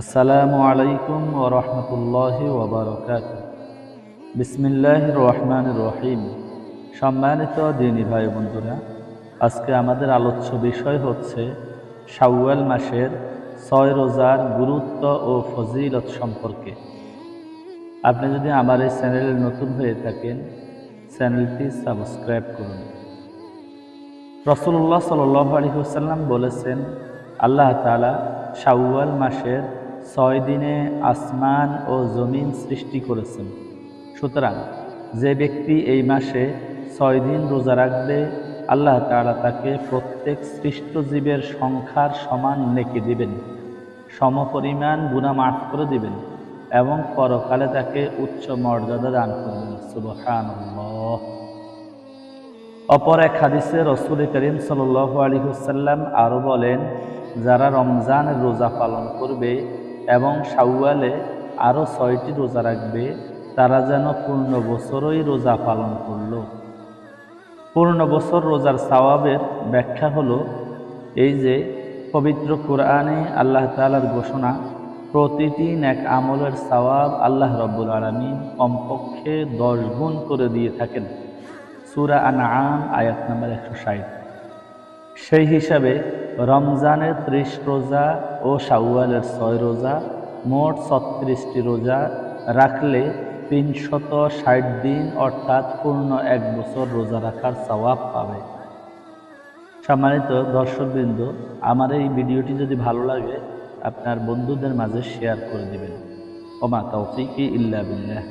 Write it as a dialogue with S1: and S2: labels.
S1: আসসালামু আলাইকুম ওরহমতুল্লাহ ওবরকাত বিসমিল্লাহ রহমান রহিম। সম্মানিত দিনী ভাই বন্ধুরা, আজকে আমাদের আলোচ্য বিষয় হচ্ছে শাওয়াল মাসের ছয় রোজার গুরুত্ব ও ফজিলত সম্পর্কে। আপনি যদি আমার এই চ্যানেলে নতুন হয়ে থাকেন, চ্যানেলটি সাবস্ক্রাইব করুন। রসুল্লাহ সাল্লাম বলেছেন, আল্লাহ তালা শাওয়াল মাসের ছয় দিনে আসমান ও জমিন সৃষ্টি করেছেন। সুতরাং যে ব্যক্তি এই মাসে ছয় দিন রোজা রাখবে, আল্লাহ তালা তাকে প্রত্যেক সৃষ্ট জীবের সংখ্যার সমান নেকি দিবেন, সমপরিমাণ গুণা মাফ করে দিবেন এবং পরকালে তাকে উচ্চ মর্যাদা দান করবেন। সুবহান অপর এক হাদিসে রসুল করিম সাল আলী হুসাল্লাম আরও বলেন, যারা রমজান রোজা পালন করবে এবং শাওয়ালে আরও ছয়টি রোজা রাখবে, তারা যেন পূর্ণ বছরই রোজা পালন করল। পূর্ণ বছর রোজার সওয়াবের ব্যাখ্যা হলো এই যে, পবিত্র কোরআনে আল্লাহ তালার ঘোষণা, প্রতিটি ন্যাক আমলের সওয়াব আল্লাহ রব্বুল আলমিন কমপক্ষে দশ গুণ করে দিয়ে থাকেন। সুরা আনআম আয়াত নাম্বার একশো ষাট। সেই হিসাবে রমজানের ত্রিশ রোজা ও শাওয়ালের ছয় রোজা, মোট ছত্রিশটি রোজা রাখলে তিনশত ষাট দিন অর্থাৎ পূর্ণ এক বছর রোজা রাখার সওয়াব পাবে। সম্মানিত দর্শকবৃন্দ, আমার এই ভিডিওটি যদি ভালো লাগে, আপনার বন্ধুদের মাঝে শেয়ার করে দেবেন। ওমা তৌফিকি ইল্লা বিল্লাহ।